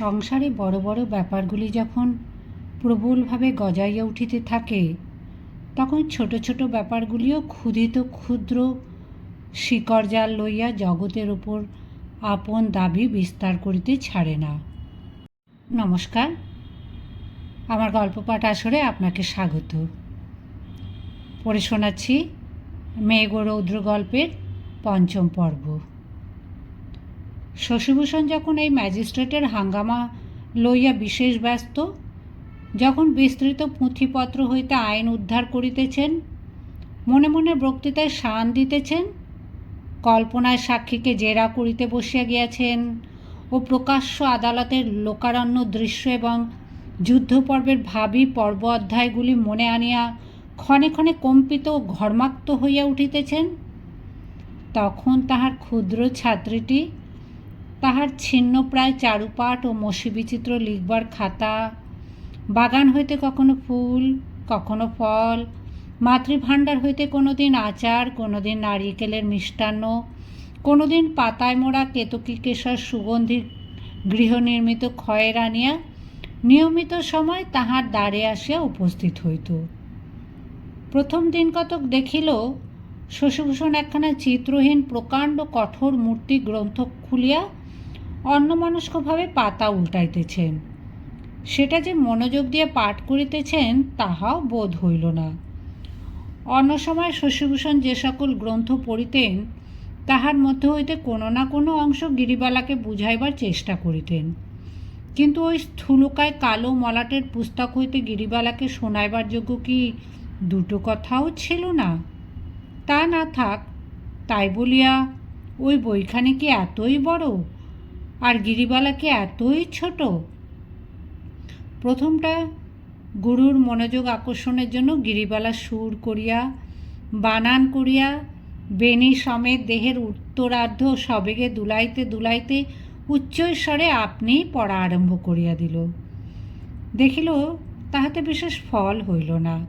সংসারে বড় বড় ব্যাপারগুলি যখন প্রবলভাবে গজাইয়া উঠিতে থাকে, তখন ছোট ছোট ব্যাপারগুলিও ক্ষুধিত ক্ষুদ্র শিকড়জাল লইয়া জগতের ওপর আপন দাবি বিস্তার করিতে ছাড়ে না। নমস্কার। আমার গল্প পাঠ আসরে আপনাকে স্বাগত। পড়ে শোনাচ্ছি মেঘ রৌদ্র গল্পের পঞ্চম পর্ব। শশীভূষণ যখন এই ম্যাজিস্ট্রেটের হাঙ্গামা লইয়া বিশেষ ব্যস্ত, যখন বিস্তৃত পুঁথিপত্র হইতে আইন উদ্ধার করিতেছেন, মনে মনে বক্তৃতায় শান দিতেছেন, কল্পনায় সাক্ষীকে জেরা করিতে বসিয়া গিয়াছেন ও প্রকাশ্য আদালতের লোকারণ্য দৃশ্য এবং যুদ্ধপর্বের ভাবী পর্ব অধ্যায়গুলি মনে আনিয়া ক্ষণে ক্ষণে কম্পিত ও ঘর্মাক্ত হইয়া উঠিতেছেন, তখন তাহার ক্ষুদ্র ছাত্রীটি তাহার ছিন্ন প্রায় চারুপাট ও মসি বিচিত্র লিখবার খাতা। বাগান হইতে কখনো ফুল, কখনো ফল, মাতৃভাণ্ডার হইতে কোনো দিন আচার কোনো দিন নারিকেলের মিষ্টান্ন কোনো দিন পাতায় মোড়া কেতকী কেশর সুগন্ধি গৃহনির্মিত ক্ষয়ের আনিয়া নিয়মিত সময় তাহার দ্বারে আসিয়া উপস্থিত হইত। প্রথম দিন কতক দেখিল, শশীভূষণ একখানা চিত্রহীন প্রকাণ্ড কঠোর মূর্তি গ্রন্থ খুলিয়া অন্যমনস্কভাবে পাতা উল্টাইতেছেন। সেটা যে মনোযোগ দিয়ে পাঠ করিতেছেন, তাহাও বোধ হইল না। অন্য সময় শশীভূষণ যে সকল গ্রন্থ পড়িতেন, তাহার মধ্যে হইতে কোনো না কোনো অংশ গিরিবালাকে বুঝাইবার চেষ্টা করিতেন। কিন্তু ওই স্থূলকায় কালো মলাটের পুস্তক হইতে গিরিবালাকে শোনাইবার যোগ্য কি দুটো কথাও ছিল না? তা না থাক, তাই বলিয়া, ওই বইখানে কি এতই বড়? আর গিরিবালা কি এতই ছোট? প্রথমটা গুরুর মনোযোগ আকর্ষণের জন্য গিরিবালা সুর করিয়া, বানান করিয়া বেনি সমেত দেহের উত্তরার্ধ সবেগে দুলাইতে দুলাইতে উচ্চস্বরে আপনিই পড়া আরম্ভ করিয়া দিল। দেখিল তাহাতে বিশেষ ফল হইল না।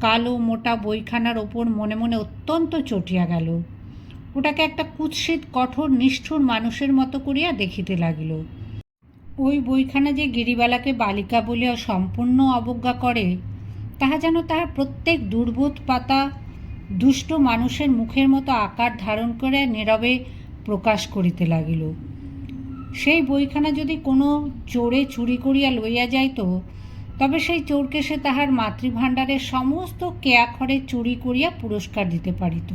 কালো মোটা বইখানার ওপর মনে মনে অত্যন্ত চটিয়া গেল। ওটাকে একটা কুৎসিত, কঠোর, নিষ্ঠুর মানুষের মতো করিয়া দেখিতে লাগিল। ওই বইখানা যে গিরিবালাকে বালিকা বলিয়া সম্পূর্ণ অবজ্ঞা করে, তাহা যেন তাহার প্রত্যেক দুর্বোধ পাতা দুষ্ট মানুষের মুখের মতো আকার ধারণ করে নীরবে প্রকাশ করিতে লাগিল। সেই বইখানা যদি কোনো চোরে চুরি করিয়া লইয়া যাইত, তবে সেই চোরকে সে তাহার মাতৃভাণ্ডারের সমস্ত কেয়াখরে চুরি করিয়া পুরস্কার দিতে পারিত।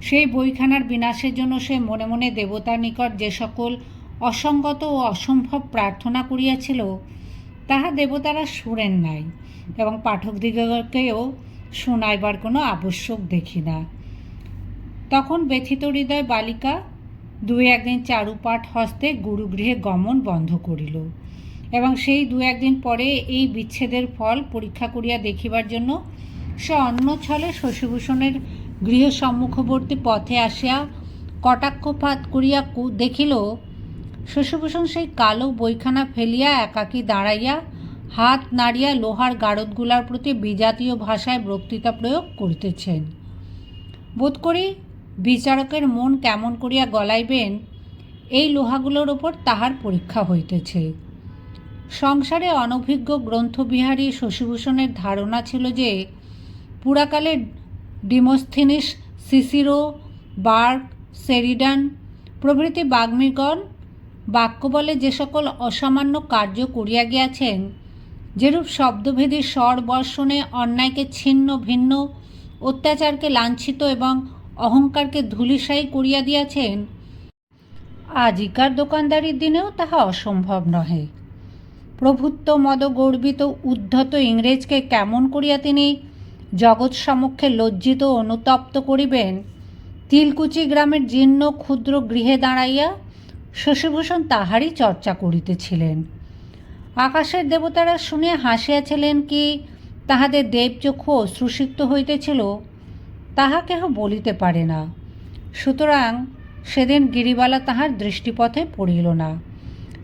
সেই বইখানার বিনাশের জন্য সে মনে মনে দেবতার নিকট যে সকল অসঙ্গত ও অসম্ভব প্রার্থনা করিয়াছিল, তাহা দেবতারা শুনেন নাই এবং পাঠকদিগকেও শোনাইবার কোনো আবশ্যক দেখি না। তখন ব্যথিত হৃদয় বালিকা দুই একদিন চারুপাঠ হস্তে গুরুগৃহে গমন বন্ধ করিল এবং সেই দু একদিন পরে এই বিচ্ছেদের ফল পরীক্ষা করিয়া দেখিবার জন্য সে অন্য ছলে শশীভূষণের গৃহ সম্মুখবর্তী পথে আসিয়া কটাক্ষপাত করিয়া দেখিল, শশীভূষণ সেই কালো বইখানা ফেলিয়া একাকী দাঁড়াইয়া হাত নাড়িয়া লোহার গারদগুলার প্রতি বিজাতীয় ভাষায় বক্তৃতা প্রয়োগ করিতেছেন। বোধ করি বিচারকের মন কেমন করিয়া গলাইবেন, এই লোহাগুলোর ওপর তাহার পরীক্ষা হইতেছে। সংসারে অনভিজ্ঞ গ্রন্থবিহারী শশীভূষণের ধারণা ছিল যে পুরাকালে ডিমোস্থিনিস, সিসিরো বার্ক সেরিডান প্রভৃতি বাগ্মীগণ বাক্য বলে যে সকল অসামান্য কার্য করিয়া গিয়াছেন, যেরূপ শব্দভেদী স্বর বর্ষণে অন্যায়কে ছিন্ন, ভিন্ন, অত্যাচারকে লাঞ্ছিত এবং অহংকারকে ধুলিসাই করিয়া দিয়াছেন, আজিকার দোকানদারির দিনেও তাহা অসম্ভব নহে। প্রভুত্ব মদ গর্বিত উদ্ধত ইংরেজকে কেমন করিয়া তিনি জগৎ সমক্ষে লজ্জিত অনুতপ্ত করিবেন। তিলকুচি গ্রামের জীর্ণ ক্ষুদ্র গৃহে দাঁড়াইয়া শশীভূষণ তাহারই চর্চা করিতেছিলেন। আকাশের দেবতারা শুনিয়া হাসিয়াছিলেন কি, তাহাদের দেবচক্ষু অশ্রুসিক্ত হইতেছিল, তাহা কেহ বলিতে পারে না। সুতরাং সেদিন গিরিবালা তাহার দৃষ্টিপথে পড়িল না।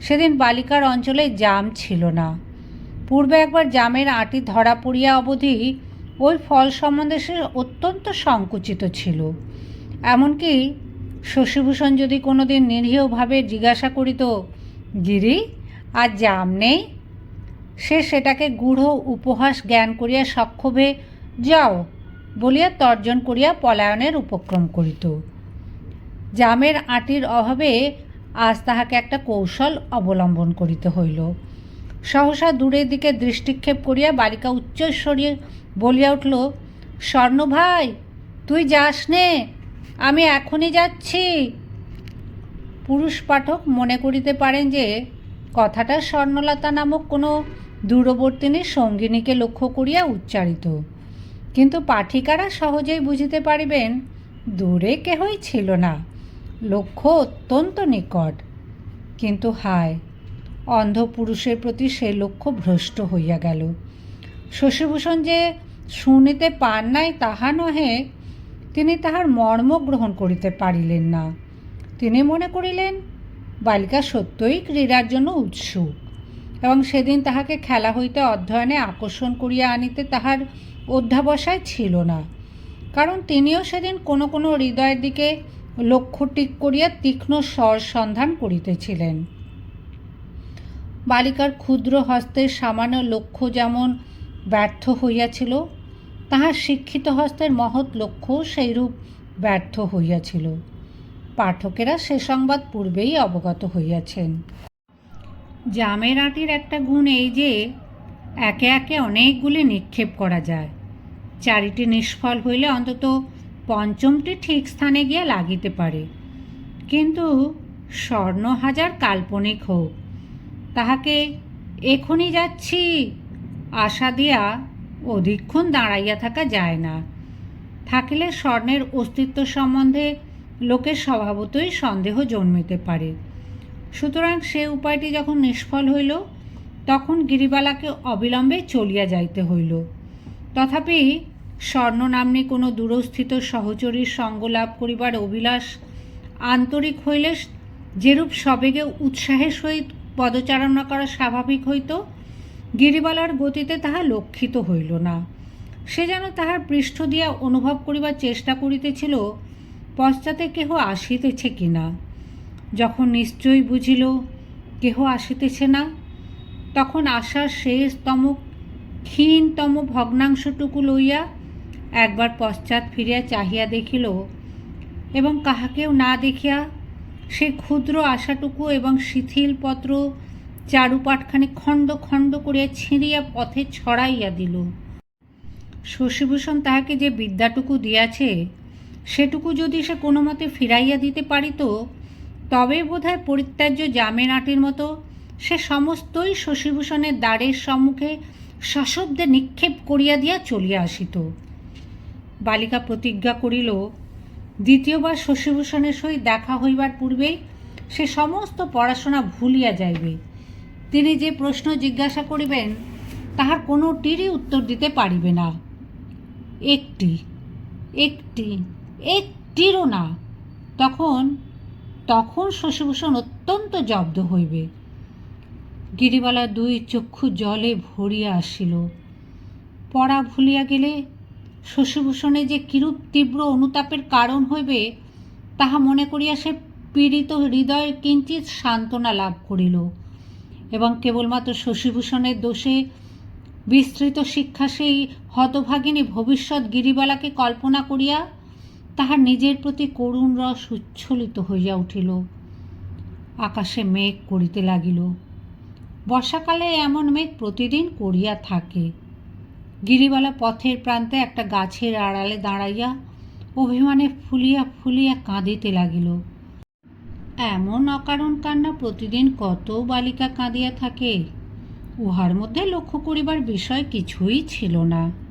সেদিন বালিকার অঞ্চলে জাম ছিল না। পূর্বে একবার জামের আটি ধরা পড়িয়া অবধি ওই ফল সম্বন্ধে সে অত্যন্ত সংকুচিত ছিল। এমনকি শশীভূষণ যদি কোনো দিন নিরীহভাবে জিজ্ঞাসা করিত, গিরি আর জাম নেই? সে সেটাকে গূঢ় উপহাস জ্ঞান করিয়া সক্ষোভে যাও বলিয়া তর্জন করিয়া পলায়নের উপক্রম করিত। জামের আটির অভাবে আজ তাহাকে একটা কৌশল অবলম্বন করিতে হইল। সহসা দূরের দিকে দৃষ্টিক্ষেপ করিয়া বালিকা উচ্চস্বরে বলিয়া উঠল, স্বর্ণ ভাই, তুই যাস নে, আমি এখনই যাচ্ছি। পুরুষ পাঠক মনে করিতে পারেন যে, কথাটা স্বর্ণলতা নামক কোনো দূরবর্তিনীর সঙ্গিনীকে লক্ষ্য করিয়া উচ্চারিত। কিন্তু পাঠিকারা সহজেই বুঝিতে পারিবেন, দূরে কেহই ছিল না, লক্ষ্য অত্যন্ত নিকট। কিন্তু হায় অন্ধ পুরুষের প্রতি সে লক্ষ্য ভ্রষ্ট হইয়া গেল। শশীভূষণ যে শুনিতে পান নাই তাহা নহে, তিনি তাহার মর্ম গ্রহণ করিতে পারিলেন না। তিনি মনে করিলেন, বালিকা সত্যই ক্রীড়ার জন্য উৎসুক এবং সেদিন তাহাকে খেলা হইতে অধ্যয়নে আকর্ষণ করিয়া আনিতে তাহার অধ্যাবসায় ছিল না। কারণ তিনিও সেদিন কোনো কোনো হৃদয়ের দিকে লক্ষ্য টিক করিয়া তীক্ষ্ণ স্বর সন্ধান করিতেছিলেন। বালিকার ক্ষুদ্র হস্তের সামান্য লক্ষ্য যেমন ব্যর্থ হইয়াছিল, তাহার শিক্ষিত হস্তের মহৎ লক্ষ্য সেইরূপ ব্যর্থ হইয়াছিল। পাঠকেরা সে সংবাদ পূর্বেই অবগত হইয়াছেন। জামের আটির একটা গুণ এই যে, একে একে অনেকগুলি নিক্ষেপ করা যায়। চারিটি নিষ্ফল হইলে অন্তত পঞ্চমটি ঠিক স্থানে গিয়া লাগিতে পারে। কিন্তু স্বর্ণ হাজার কাল্পনিক হোক তাহাকে এখনই যাচ্ছি। আশা দিয়া অধিকক্ষণ দাঁড়াইয়া থাকা যায় না। থাকিলে স্বর্ণের অস্তিত্ব সম্বন্ধে লোকের স্বভাবতই সন্দেহ জন্মিতে পারে। সুতরাং সে উপায়টি যখন নিষ্ফল হইল, তখন গিরিবালাকে অবিলম্বে চলিয়া যাইতে হইল। তথাপি স্বর্ণ নাম্নী কোনো দূরস্থিত সহচরীর সঙ্গ লাভ করিবার অভিলাষ আন্তরিক হইলে যেরূপ সবেগে উৎসাহের সহিত পদচারণা করা স্বাভাবিক হইত, গিরিবালার গতিতে তাহা লক্ষিত হইল না। সে যেন তাহার পৃষ্ঠ দিয়া অনুভব করিবার চেষ্টা করিতেছিল, পশ্চাতে কেহ আসিতেছে কি না যখন নিশ্চয়ই বুঝিল, কেহ আসিতেছে না, তখন আশার শেষতম ক্ষীণতম ভগ্নাংশটুকু লইয়া একবার পশ্চাৎ ফিরিয়া চাহিয়া দেখিল, এবং কাহাকেও না দেখিয়া সে ক্ষুদ্র আশাটুকু এবং শিথিল পত্র খণ্ড খণ্ড করিয়া ছিঁড়িয়া পথে ছড়াইয়া দিল। শশীভূষণ তাহাকে যে বিদ্যাটুকু দিয়াছে, সেটুকু যদি সে কোনো মতে ফিরাইয়া দিতে পারিত, তবে বোধহয় পরিত্যাজ্য জামের আটির মতো সে সমস্তই শশীভূষণের দ্বারের সম্মুখে সশব্দে নিক্ষেপ করিয়া দিয়া চলিয়া আসিত। বালিকা প্রতিজ্ঞা করিল দ্বিতীয়বার শশীভূষণের সহিত দেখা হইবার পূর্বেই সে সমস্ত পড়াশোনা ভুলিয়া যাইবে। তিনি যে প্রশ্ন জিজ্ঞাসা করিবেন, তাহার কোনোটিরই উত্তর দিতে পারিবে না। একটি একটি, একটিরও না। তখন তখন শশীভূষণ অত্যন্ত জব্দ হইবে। গিরিবালা দুই চক্ষু জলে ভরিয়া আসিল। পড়া ভুলিয়া গেলে শশীভূষণে যে কিরূপ তীব্র অনুতাপের কারণ হইবে, তাহা মনে করিয়া সে পীড়িত হৃদয়ের কিঞ্চিত সান্ত্বনা লাভ করিল এবং কেবলমাত্র শশীভূষণের দোষে বিস্তৃত শিক্ষা সেই হতভাগিনী ভবিষ্যৎ গিরিবালাকে কল্পনা করিয়া তাহার নিজের প্রতি করুণ রস উচ্ছ্বলিত হইয়া উঠিল। আকাশে মেঘ করিতে লাগিল। বর্ষাকালে এমন মেঘ প্রতিদিন করিয়া থাকে। গিরিবালা পথের প্রান্তে একটা গাছের আড়ালে দাঁড়াইয়া অভিমানে ফুলিয়া ফুলিয়া কাঁদিতে লাগিল। এমন অকারণ কান্না প্রতিদিন কত বালিকা কাঁদিয়া থাকে? উহার মধ্যে লক্ষ্য করিবার বিষয় কিছুই ছিল না।